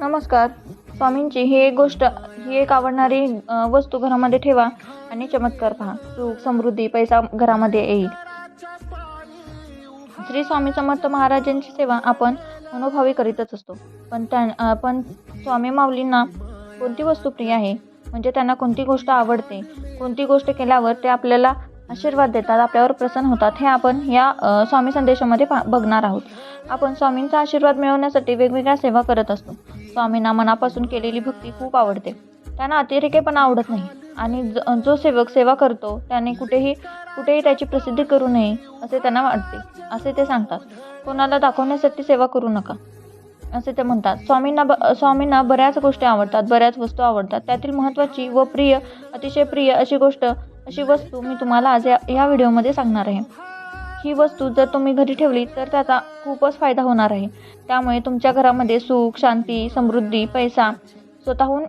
नमस्कार. स्वामींची ही एक गोष्ट ही एक आवडणारी वस्तू घरामध्ये ठेवा आणि चमत्कार पहा. सुख समृद्धी पैसा घरामध्ये येईल. श्री स्वामी समर्थ महाराजांची सेवा आपण मनोभावी करीतच असतो. पण त्या पण स्वामी माऊलींना कोणती वस्तू प्रिय आहे? म्हणजे त्यांना कोणती गोष्ट आवडते? कोणती गोष्ट केल्यावर ते आपल्याला आशीर्वाद देतात आपल्यावर प्रसन्न होतात हे आपण या स्वामी संदेशामध्ये पा बघणार आहोत. आपण स्वामींचा आशीर्वाद मिळवण्यासाठी वेगवेगळ्या सेवा करत असतो. स्वामींना मनापासून केलेली भक्ती खूप आवडते. त्यांना अतिरेके पण आवडत नाही. आणि ज जो सेवक सेवा करतो त्याने कुठेही कुठेही त्याची प्रसिद्धी करू नये असे त्यांना वाटते. असे ते सांगतात. कोणाला दाखवण्यासाठी सेवा करू नका. असे ते म्हणतात. स्वामींना ब स्वामींना बऱ्याच गोष्टी आवडतात बऱ्याच वस्तू आवडतात. त्यातील महत्त्वाची व प्रिय अतिशय प्रिय अशी गोष्ट अशी वस्तू मी तुम्हाला आज या या व्हिडिओमध्ये सांगणार आहे. ही वस्तू जर तुम्ही घरी ठेवली तर त्याचा खूपच फायदा होणार आहे. त्यामुळे तुमच्या घरामध्ये सुख शांती समृद्धी पैसा स्वतःहून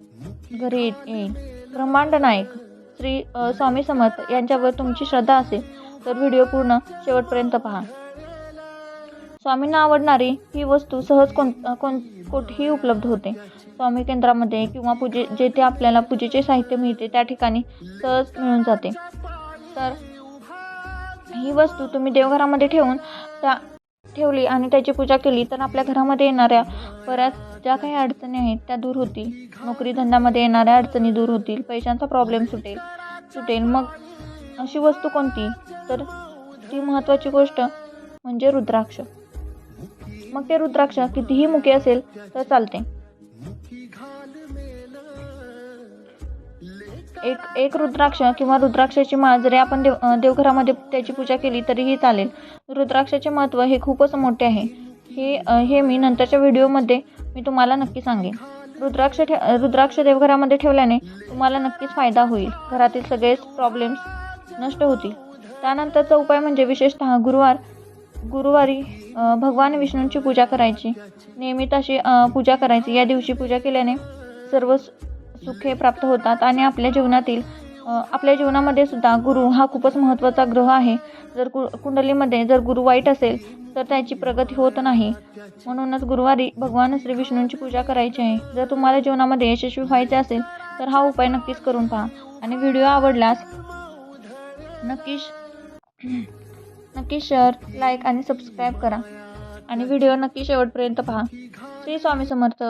घरी येईल. ब्रह्मांड नायक श्री स्वामी समर्थ यांच्यावर तुमची श्रद्धा असेल तर व्हिडिओ पूर्ण शेवटपर्यंत पहा. स्वामींना आवडणारी ही वस्तू सहज कोण कोण कुठेही उपलब्ध होते. स्वामी केंद्रामध्ये किंवा पूजे जेथे आपल्याला पूजेचे साहित्य मिळते त्या ठिकाणी सहज मिळून जाते. तर ही वस्तू तुम्ही देवघरामध्ये ठेवून त्या ठेवली आणि त्याची पूजा केली तर आपल्या घरामध्ये येणाऱ्या बऱ्याच ज्या काही अडचणी आहेत त्या दूर होतील. नोकरी धंद्यामध्ये येणाऱ्या अडचणी दूर होतील. पैशांचा प्रॉब्लेम सुटेल. सुटेल. मग अशी वस्तू कोणती? तर ती महत्त्वाची गोष्ट म्हणजे रुद्राक्ष. मग ते रुद्राक्ष कितीही मुके असेल तर चालते. एक एक रुद्राक्ष किंवा रुद्राक्षाची माळ जरी आपण देव देवघरामध्ये त्याची पूजा केली तरीही चालेल. रुद्राक्षाचे महत्त्व हे खूपच मोठे आहे. हे हे मी नंतरच्या व्हिडिओमध्ये मी तुम्हाला नक्की सांगेन. रुद्राक्ष ठे रुद्राक्ष देवघरामध्ये ठेवल्याने तुम्हाला नक्कीच फायदा होईल. घरातील सगळेच प्रॉब्लेम्स नष्ट होतील. त्यानंतरचा उपाय म्हणजे विशेषतः गुरुवार गुरुवारी भगवान विष्णूंची पूजा करायची. नियमित अशी पूजा करायची. या दिवशी पूजा केल्याने सर्व सुखे प्राप्त होतात आणि आपल्या जीवनातील आपल्या जीवनामध्ये सुद्धा गुरु हा खूपच महत्त्वाचा ग्रह आहे. जर कु कुंडलीमध्ये जर गुरु वाईट असेल तर त्याची प्रगती होत नाही. म्हणूनच गुरुवारी भगवान श्री विष्णूंची पूजा करायची आहे. जर तुम्हाला जीवनामध्ये यशस्वी व्हायचे असेल तर हा उपाय नक्कीच करून पहा. आणि व्हिडिओ आवडल्यास नक्कीच नक्की शेअर लाईक आणि सबस्क्राईब करा. आणि व्हिडिओ नक्की शेवटपर्यंत पहा. श्री स्वामी समर्थ.